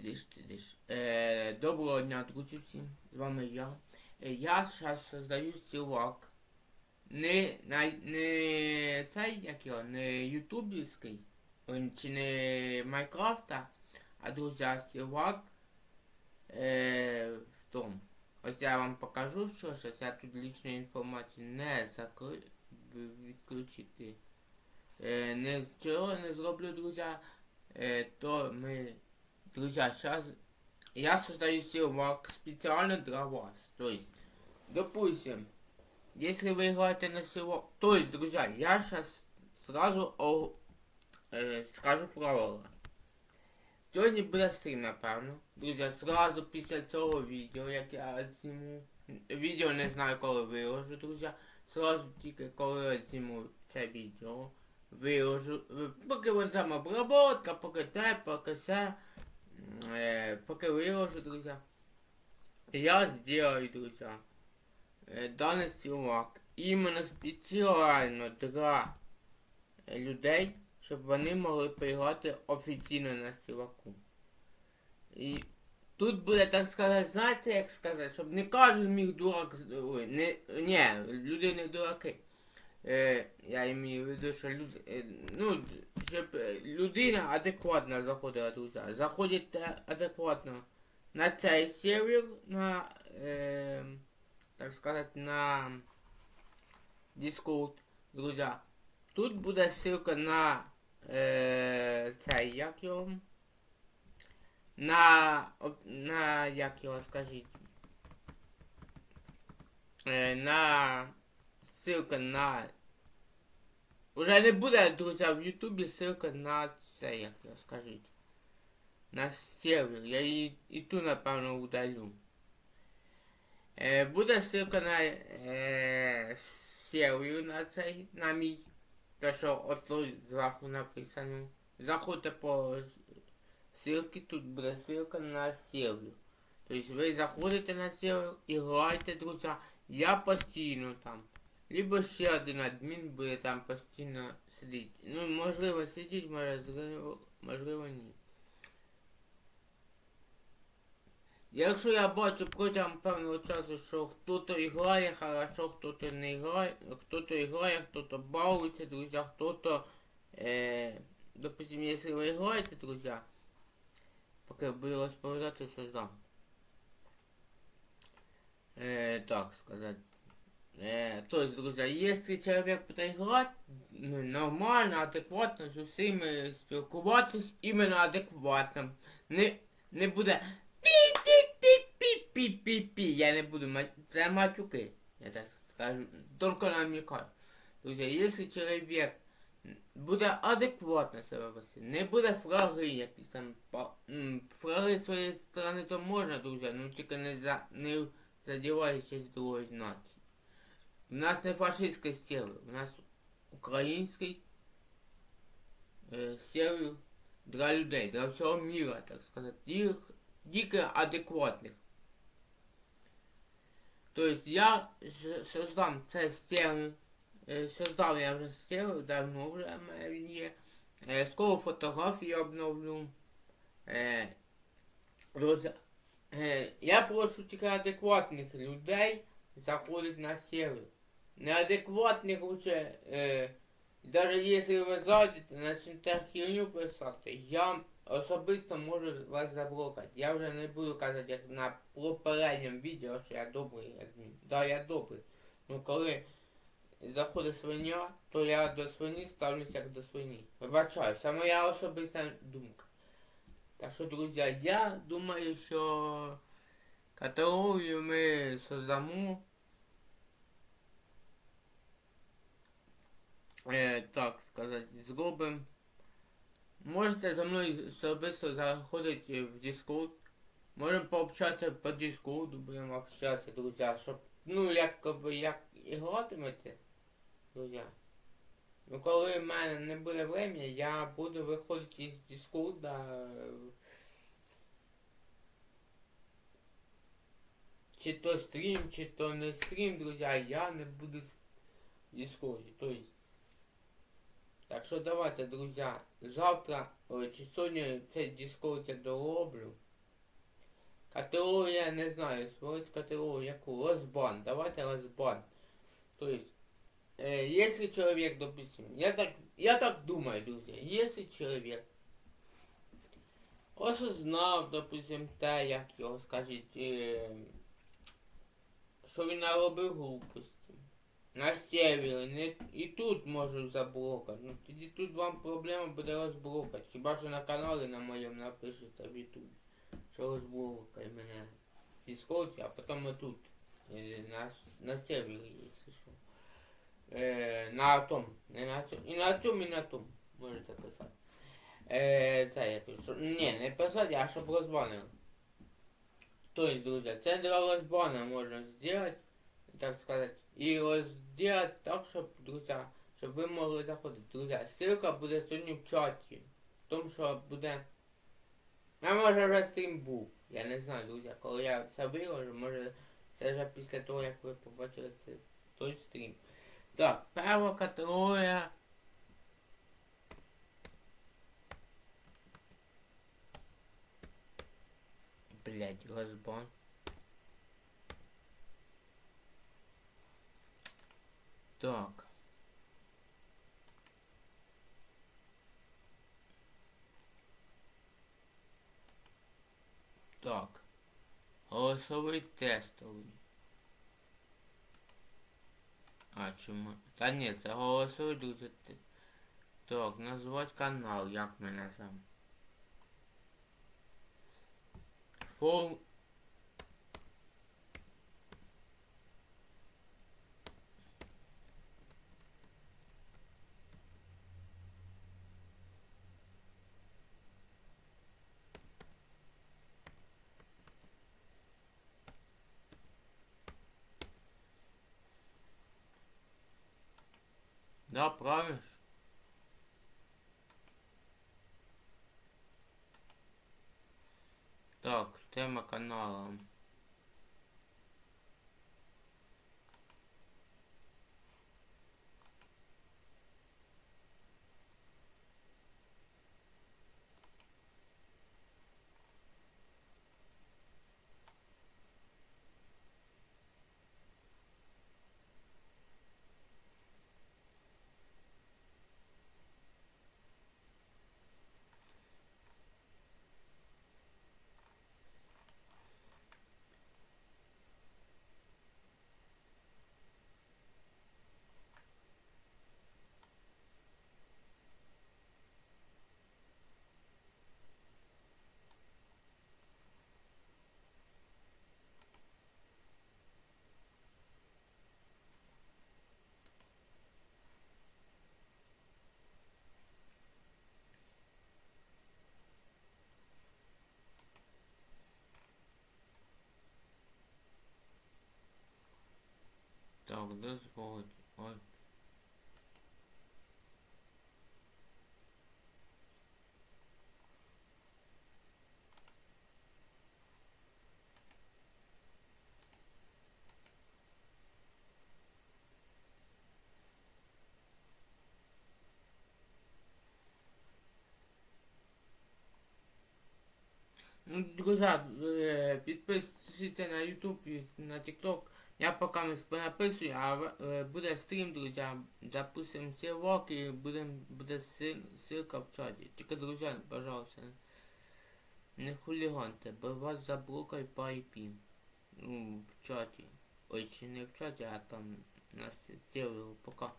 тидиш, тидиш. Е, доброго дня, друзі всім. З вами я. Е, я зараз создаю сілок. Не, на, не цей, як його, не ютубівський, чи не Майнкрафта, а друзі, а е, в тому. Ось я вам покажу, що зараз я тут лічної інформації не закрию, відключити. Е, не, чого не зроблю, друзі, е, то мы, друзья, сейчас я создаю сервак специально для вас. То есть, допустим, если вы играете на сервак, то есть, друзья, я сейчас сразу о, е, скажу правила. Сьогодні буде стрім, напевно. Друзі, сразу після цього відео, як я зніму. Відео не знаю, коли виложу, друзі. Сразу тільки коли я зніму це відео. Виложу. е, Поки вон там обработка, поки те, поки все. Е, поки виложу, друзі. Я сделаю, друзі. е, Даний сілак. Іменно спеціально для людей, щоб вони могли поіграти офіційно на сілаку. І тут буде, так сказати, знаєте, як сказати, щоб не кожен міг дурак Ой, не, ні, люди не дураки. Е, я имею в виду, що люд, е, ну, щоб е, людина адекватно заходила друзі. Заходить е, адекватно на цей сервер, на, е, так сказати, на Discord, друзі. Тут буде ссылка на е, цей, як його, на, на, як його скажіть, е, на ссылка на. Уже не буде, друзі, в Ютубі ссылка на це, як його скажіть. На сервер. Я її і ту, напевно, удалю. Е, буде ссылка на е, сервер на цей, на мій. Те, що от тут зверху написано. Заходьте по ссылці, тут буде ссылка на сервер. Тобто ви заходите на сервер і граєте, друзі. Я постійно там. Либо ще один адмін буде там постійно сидіти. Ну, можливо, сидіть, можливо, можливо ні. Якщо я бачу протягом певного часу, що хто-то грає хорошо, хто-то не грає, хто-то грає, хто-то балується, друзі, хто-то, е, допустим, якщо ви граєте, друзі, поки буду розповідати, создам. Е, так сказать. Э, то есть, друзья, если человек будет играть ну, нормально, адекватно, з усіми спілкуватись іменно адекватно. Не, не буде пі-пі-пі-пі-пі-пі-пі. Я не буду мать... Це матюки, я так скажу. Только намекаю. Друзья, если человек буде адекватно себе вести, не буде фраги якісь там. Фраги своєї сторони то можна, друзі, ну тільки не за не задіваючись другої нації. У нас не фашистський сервер, у нас український е, для людей, для всього міра, так сказати, їх тільки адекватних. Тобто я создам цей сервер, е, создав я вже сервер, давно вже він є. Е, скоро фотографії обновлю. Е, е, я прошу тільки адекватних людей заходити на сервер. Неадекватних лучше, е, даже если ви зайдете, начнете херню писати, я особисто можу вас заблокати. Я вже не буду казати, як на попередньому відео, що я добрий адмін. Да, я добрий. Ну коли заходить свиня, то я до свині ставлюся як до свині. Вибачаю, це моя особиста думка. Так що, друзі, я думаю, що категорію ми создамо. Е, так сказати, зробимо. Можете за мною особисто заходити в Discord. Можемо пообщатися по Discord, будемо общатися, друзі, щоб, ну, як, би, як і гратимете, друзі. Ну, коли в мене не буде времени, я буду виходити із Discord, чи то стрім, чи то не стрім, друзі, я не буду в Discord. Тобто, що давайте, друзі, завтра, ой, чи сьогодні цей Discord я дороблю. Категорія, не знаю, створить категорию яку? Розбан. Давайте розбан. То есть, э, если человек, допустим, я так, я так думаю, друзья, если человек осознав, допустим, те, як його скажіть, е, що він наробив глупості. На севері, і тут можуть заблокати. Ну тоді тут вам проблема буде розблокати. Хіба що на каналі на моєму напишеться в Ютубі. Що розблокай мене в Дискорді, а потім і тут. На, на сервері, якщо що. Е, на том. Не на цьому. І на цьому, і на тому. Можете писати. Е, це я пишу. Ні, не писати, а щоб розбанили. Тобто, друзі, це для розбана можна зробити, так сказати, і розділити так, щоб, друзі, щоб ви могли заходити. Друзі, ссылка буде сьогодні в чаті. В тому, що буде. А може вже стрім був. Я не знаю, друзі, коли я це виложу, може це вже після того, як ви побачили це, той стрім. Так, перша категорія. Блять, розбан. Так. Так. Голосовий тестовий. А чому? Та ні, це голосовий дуже. Так, назвати канал, як мене сам. Форм... Да, правильно. Так, тема канала. Так, дозволить. Ой. Ну, друзья, э, підписуйтесь на YouTube на TikTok. Я поки не понаписую, а е, буде стрім, друзі. все сервак і будем, буде ссылка в чаті. Тільки, друзі, пожалуйста, не хуліганте, бо вас заблокають по IP. Ну, в чаті. Ой, чи не в чаті, а там на серверу. Пока.